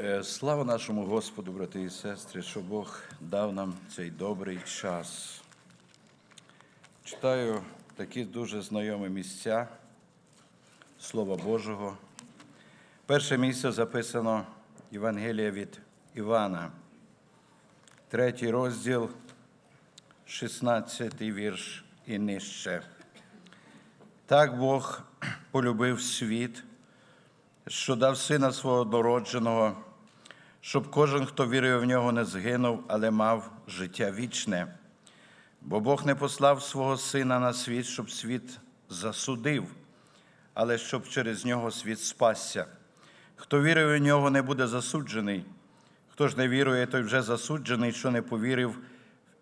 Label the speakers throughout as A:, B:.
A: Е, Слава нашому Господу, брати і сестри, що Бог дав нам цей добрий час. Читаю такі дуже знайомі місця Слова Божого. Перше місце записано Євангелія від Івана, третій розділ, 16 вірш і нижче. Так Бог полюбив світ, що дав сина свого однородженого, щоб кожен, хто вірує в нього, не згинув, але мав життя вічне. Бо Бог не послав свого сина на світ, щоб світ засудив, але щоб через нього світ спасся. Хто вірує в нього, не буде засуджений. Хто ж не вірує, той вже засуджений, що не повірив в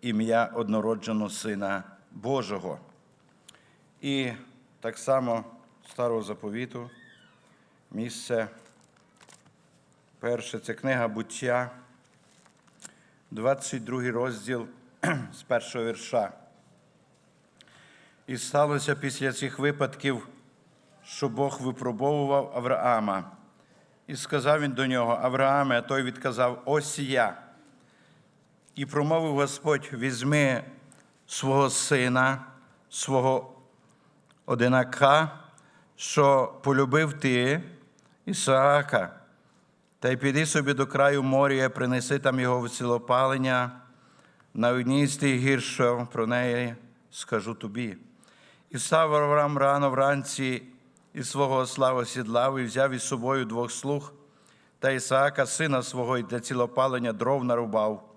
A: ім'я однородженого Сина Божого. І так само старого заповіту, місце. Перше це книга буття, 22 розділ з першого вірша. І сталося після цих випадків, що Бог випробовував Авраама. І сказав він до нього: Аврааме, а той відказав: Ось я. І промовив Господь: візьми свого сина, свого одинака, що полюбив ти, Ісаака, та й піди собі до краю моря, принеси там його в цілопалення, на одній з тих гір, що про неї скажу тобі. І став Авраам рано вранці і свого осла осідлав, і взяв із собою двох слуг та Ісаака, сина свого, і для цілопалення дров нарубав.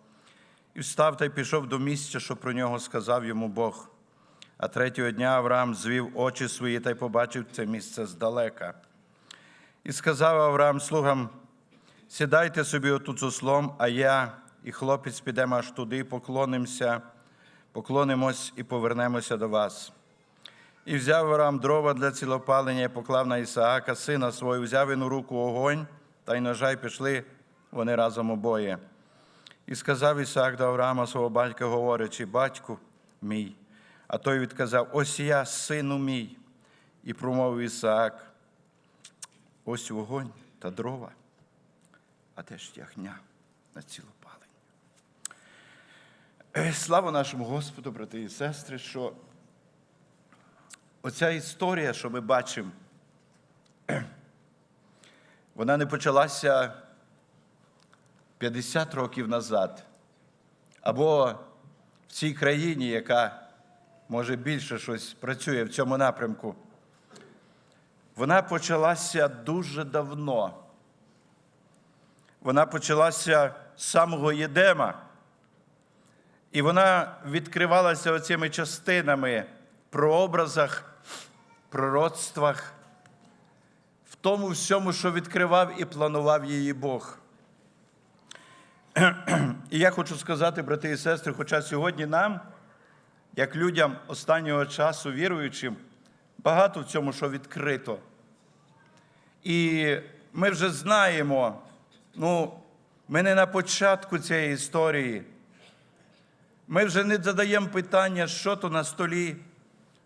A: І встав та й пішов до місця, що про нього сказав йому Бог. А третього дня Авраам звів очі свої та й побачив це місце здалека. І сказав Авраам слугам: сідайте собі отут з ослом, а я і хлопець підемо аж туди, поклонимося, поклонимось і повернемося до вас. І взяв Авраам дрова для цілопалення і поклав на Ісаака, сина свого, взяв він у руку огонь, та й ножа й пішли вони разом обоє. І сказав Ісаак до Авраама свого батька, говорячи, батьку мій. А той відказав: Ось я, сину мій. І промовив Ісаак, ось вогонь та дрова, а те ж тягня на цілопалення. Слава нашому Господу, брати і сестри, що оця історія, що ми бачимо, вона не почалася 50 років назад, або в цій країні, яка може більше щось працює в цьому напрямку. Вона почалася дуже давно. Вона почалася з самого Єдема. І вона відкривалася оцими частинами, прообразах, пророцтвах, в тому всьому, що відкривав і планував її Бог. І я хочу сказати, брати і сестри, хоча сьогодні нам, як людям останнього часу, віруючим, багато в цьому, що відкрито. І ми вже знаємо, ну, ми не на початку цієї історії. Ми вже не задаємо питання, що то на столі,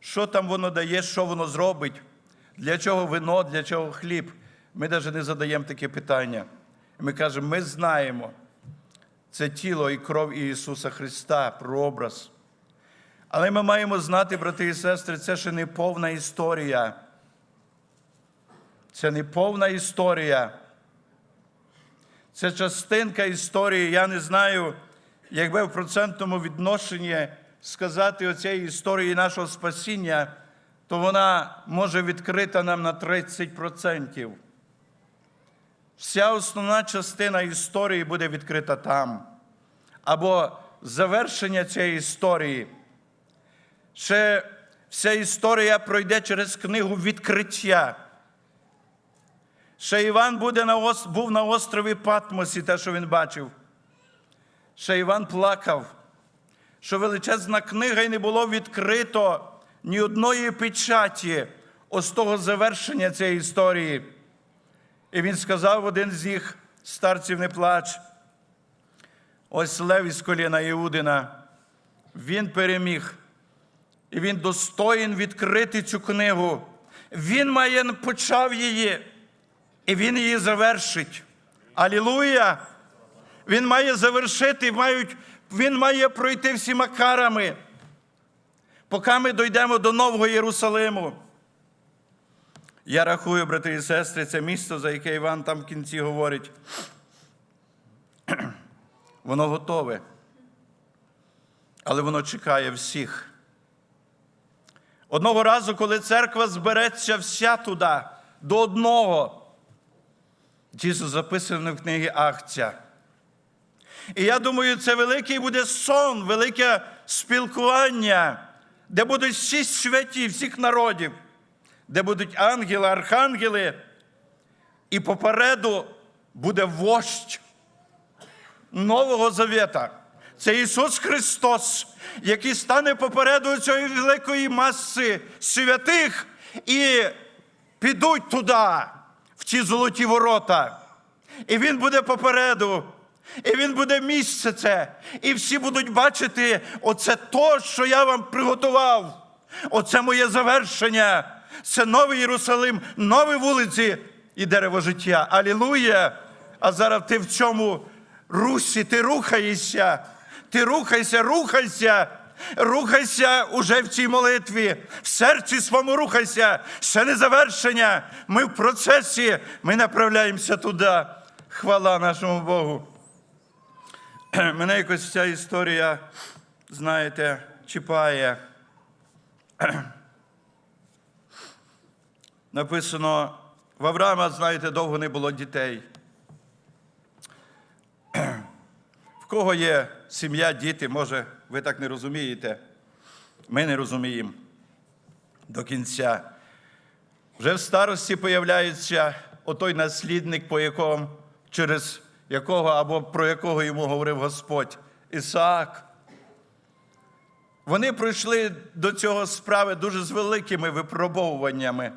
A: що там воно дає, що воно зробить, для чого вино, для чого хліб. Ми навіть не задаємо таке питання. Ми кажемо, ми знаємо. Це тіло і кров Ісуса Христа, прообраз. Але ми маємо знати, брати і сестри, це ще не повна історія. Це не повна історія. Це частинка історії. Я не знаю, якби в процентному відношенні сказати оцієї історії нашого спасіння, то вона може відкрита нам на 30%. Вся основна частина історії буде відкрита там. Або завершення цієї історії. Ще вся історія пройде через книгу відкриття. Ще Іван буде на ос... був на острові Патмосі, те, що він бачив. Ще Іван плакав, що величезна книга і не було відкрито ні одної печаті ось того завершення цієї історії. І він сказав один з їх, старців не плач. Ось лев із коліна Іудина. Він переміг. І він достоїн відкрити цю книгу. Він має почав її, і він її завершить. Алілуя! Він має завершити, мають, він має пройти всіма карами, поки ми дійдемо до Нового Єрусалиму. Я рахую, брати і сестри, це місто, за яке Іван там в кінці говорить. Воно готове, але воно чекає всіх. Одного разу, коли церква збереться вся туди, до одного, Ісус записано в книгі Акця. І я думаю, це великий буде сон, велике спілкування, де будуть всі святі, всіх народів, де будуть ангели, архангели, і попереду буде вождь Нового Завета. Це Ісус Христос, який стане попереду цієї великої маси святих і підуть туди, в ті золоті ворота. І Він буде попереду. І він буде місце це. І всі будуть бачити, оце то, що я вам приготував. Оце моє завершення. Це новий Єрусалим, нові вулиці і дерево життя. Алілуя! А зараз ти в цьому русі, ти рухаєшся. Ти рухайся, рухайся. Рухайся уже в цій молитві, в серці своєму рухайся, ще не завершення. Ми в процесі, ми направляємося туди. Хвала нашому Богу. Мене якось ця історія, знаєте, чіпає. Написано, в Авраама, знаєте, довго не було дітей. В кого є сім'я, діти, може, ви так не розумієте. Ми не розуміємо до кінця. Вже в старості появляється отой наслідник, по якому, через якого або про якого йому говорив Господь Ісаак. Вони пройшли до цього справи дуже з великими випробовуваннями.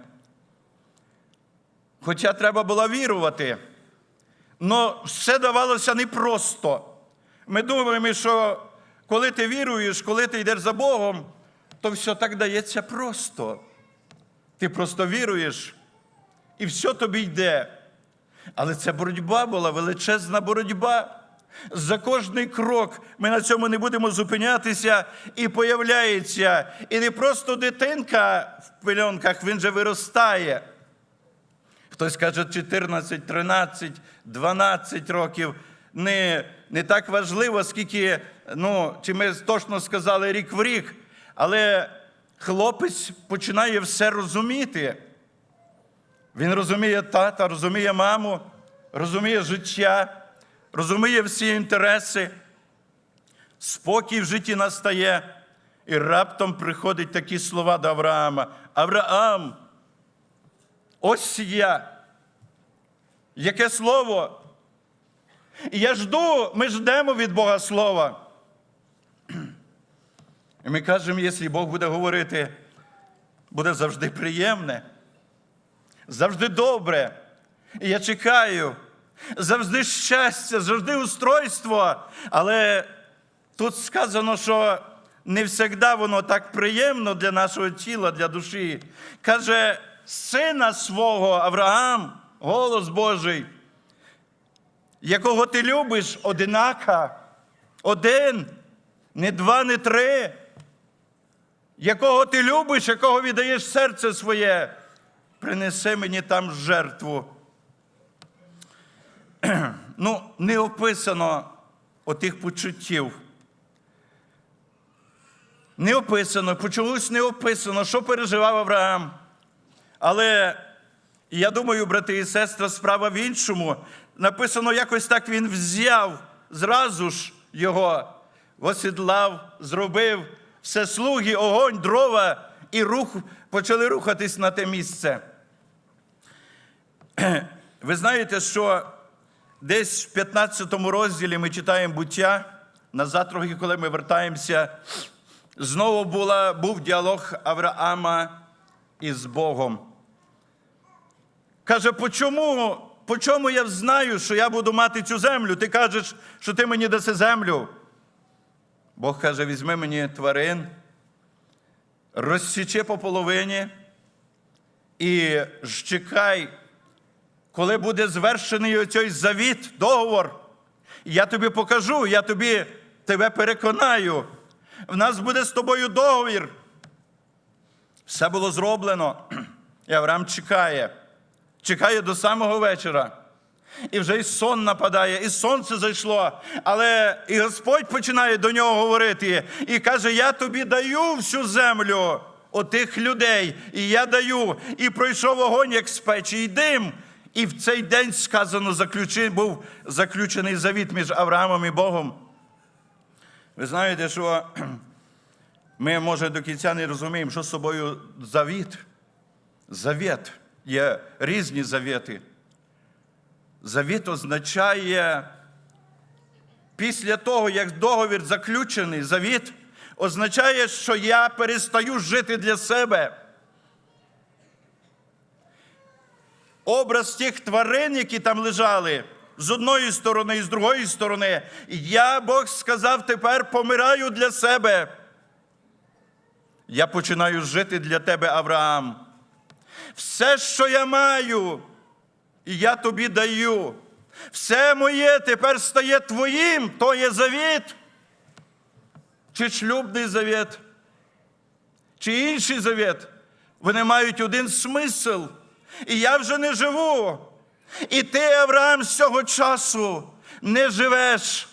A: Хоча треба було вірувати, але все давалося непросто. Ми думаємо, що коли ти віруєш, коли ти йдеш за Богом, то все так дається просто. Ти просто віруєш, і все тобі йде. Але це боротьба була, величезна боротьба. За кожний крок ми на цьому не будемо зупинятися і появляється. І не просто дитинка в пельонках, він же виростає. Хтось каже 14, 13, 12 років. Не, не так важливо, скільки, ну, чи ми точно сказали рік в рік, але хлопець починає все розуміти. Він розуміє тата, розуміє маму, розуміє життя, розуміє всі інтереси. Спокій в житті настає. І раптом приходять такі слова до Авраама. Авраам, ось я. Яке слово? І я жду, ми ждемо від Бога слова. І ми кажемо, якщо Бог буде говорити, буде завжди приємне завжди добре. І я чекаю, завжди щастя, завжди устройство. Але тут сказано, що не завжди воно так приємно для нашого тіла, для душі. Каже, сина свого Авраам, голос Божий, якого ти любиш, одинака, один, не два, не три. Якого ти любиш, якого віддаєш серце своє принеси мені там жертву. Ну, не описано отих почуттів. Не описано, почомусь не описано, що переживав Авраам. Але я думаю, брати і сестри, справа в іншому. Написано, якось так він взяв зразу ж його, осідлав, зробив все слуги, огонь, дрова, і рух, почали рухатись на те місце. Ви знаєте, що десь в 15 розділі ми читаємо буття, назад трохи, коли ми вертаємося, знову була, був діалог Авраама із Богом. Каже, по чому, по чому я знаю, що я буду мати цю землю? Ти кажеш, що ти мені даси землю. Бог каже, візьми мені тварин, розсічи по половині і щекай коли буде звершений оцей завіт, договор, я тобі покажу, я тобі тебе переконаю. В нас буде з тобою договір. Все було зроблено. І Авраам чекає, чекає до самого вечора. І вже і сон нападає, і сонце зайшло. Але і Господь починає до нього говорити і каже: Я тобі даю всю землю отих людей, і я даю. І пройшов вогонь, як з печі, і дим. І в цей день сказано, заключений, був заключений завіт між Авраамом і Богом. Ви знаєте, що ми, може, до кінця не розуміємо, що з собою завіт. Завіт. Є різні завіти. Завіт означає, після того, як договір заключений, завіт означає, що я перестаю жити для себе. Образ тих тварин, які там лежали, з одної сторони і з другої сторони, я Бог сказав, тепер помираю для себе. Я починаю жити для тебе, Авраам. Все, що я маю, і я тобі даю. Все моє тепер стає твоїм, то є завіт. Чи шлюбний завіт, чи інший завіт. Вони мають один смисл. І я вже не живу. І ти, Авраам, з цього часу не живеш.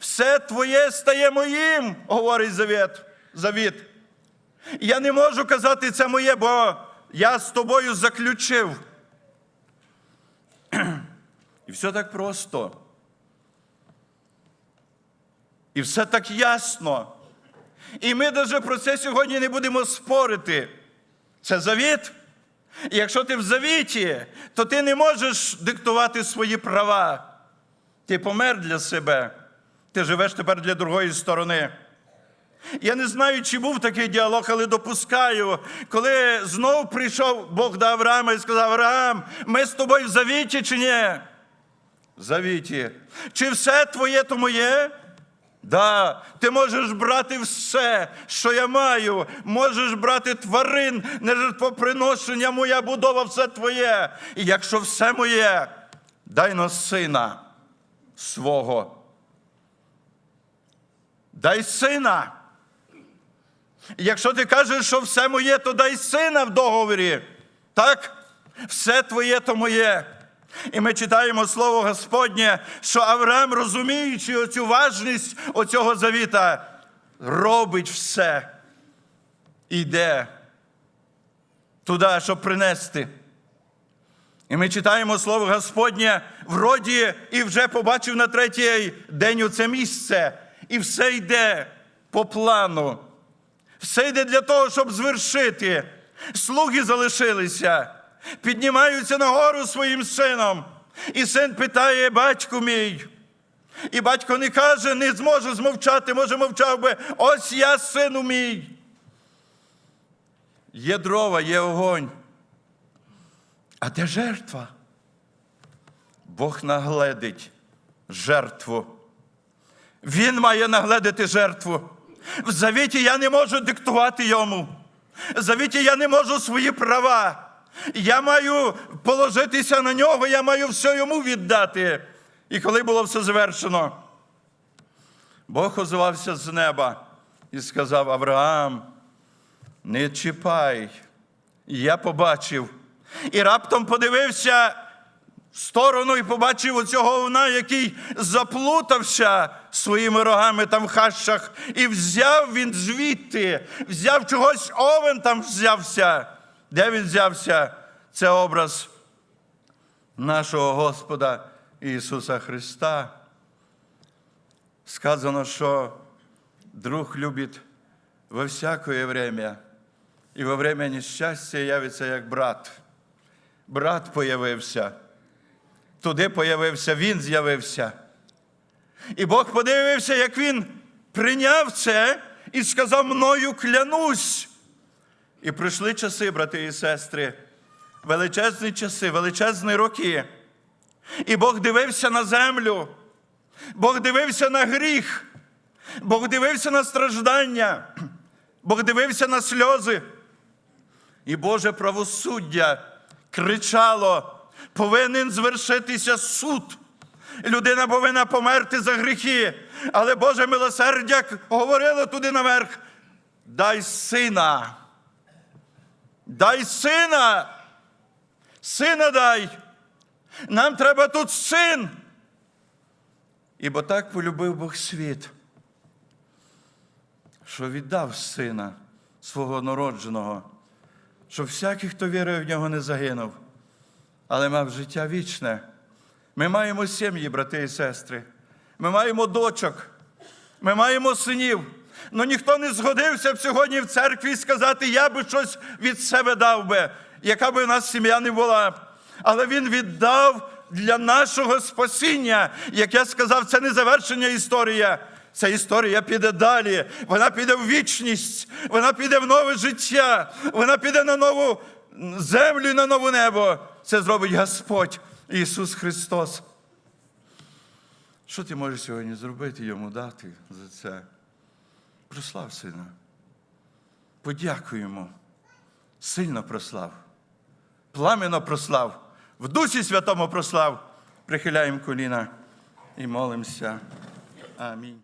A: Все твоє стає моїм, говорить завіт. завіт. Я не можу казати, це моє, бо я з тобою заключив. І все так просто. І все так ясно. І ми навіть про це сьогодні не будемо спорити. Це завіт. І якщо ти в завіті, то ти не можеш диктувати свої права. Ти помер для себе. Ти живеш тепер для другої сторони. Я не знаю, чи був такий діалог, але допускаю, коли знов прийшов Бог до Авраама і сказав: Авраам, ми з тобою в завіті чи ні? В завіті. Чи все твоє то моє? Да, ти можеш брати все, що я маю. Можеш брати тварин, не жертвоприношення, моя будова, все твоє. І якщо все моє, дай на сина свого. Дай сина. Якщо ти кажеш, що все моє, то дай сина в договорі. Так? Все твоє то моє. І ми читаємо слово Господнє, що Авраам, розуміючи оцю важність оцього завіта, робить все. Іде туди, щоб принести. І ми читаємо слово Господнє вроді і вже побачив на третій день оце місце. І все йде по плану. Все йде для того, щоб звершити. Слуги залишилися, піднімаються нагору своїм сином. І син питає, батьку мій. І батько не каже, не зможе змовчати, може, мовчав би, ось я, сину мій. Є дрова, є огонь. А де жертва? Бог нагледить жертву. Він має нагледити жертву. В завіті я не можу диктувати йому. В завіті я не можу свої права. Я маю положитися на нього, я маю все йому віддати. І коли було все завершено, Бог озвався з неба і сказав: Авраам, не чіпай. Я побачив. І раптом подивився в сторону і побачив оцього овна, який заплутався своїми рогами там в хащах, і взяв він звідти, взяв чогось овен там взявся. Де він взявся? Це образ нашого Господа Ісуса Христа. Сказано, що друг любить во всякое время, і во время нещастя явиться як брат. Брат появився. Туди появився, він з'явився. І Бог подивився, як він прийняв це і сказав: мною клянусь. І прийшли часи, брати і сестри, величезні часи, величезні роки. І Бог дивився на землю, Бог дивився на гріх, Бог дивився на страждання, Бог дивився на сльози. І Боже правосуддя кричало, повинен звершитися суд. Людина повинна померти за гріхи. Але Боже милосердя говорило туди наверх. Дай сина. Дай сина. Сина дай. Нам треба тут син. Ібо так полюбив Бог світ, що віддав сина свого народженого, щоб всякий, хто вірив в нього, не загинув, але мав життя вічне. Ми маємо сім'ї, брати і сестри. Ми маємо дочок, ми маємо синів. Ну ніхто не згодився б сьогодні в церкві сказати, я би щось від себе дав би, яка би у нас сім'я не була. Але він віддав для нашого спасіння. Як я сказав, це не завершення історія. Ця історія піде далі. Вона піде в вічність, вона піде в нове життя, вона піде на нову землю на нове небо. Це зробить Господь Ісус Христос. Що ти можеш сьогодні зробити йому дати за це? Прослав сина. Подякуємо. Сильно прослав. Пламенно прослав. В Дусі Святому прослав. Прихиляємо коліна і молимося. Амінь.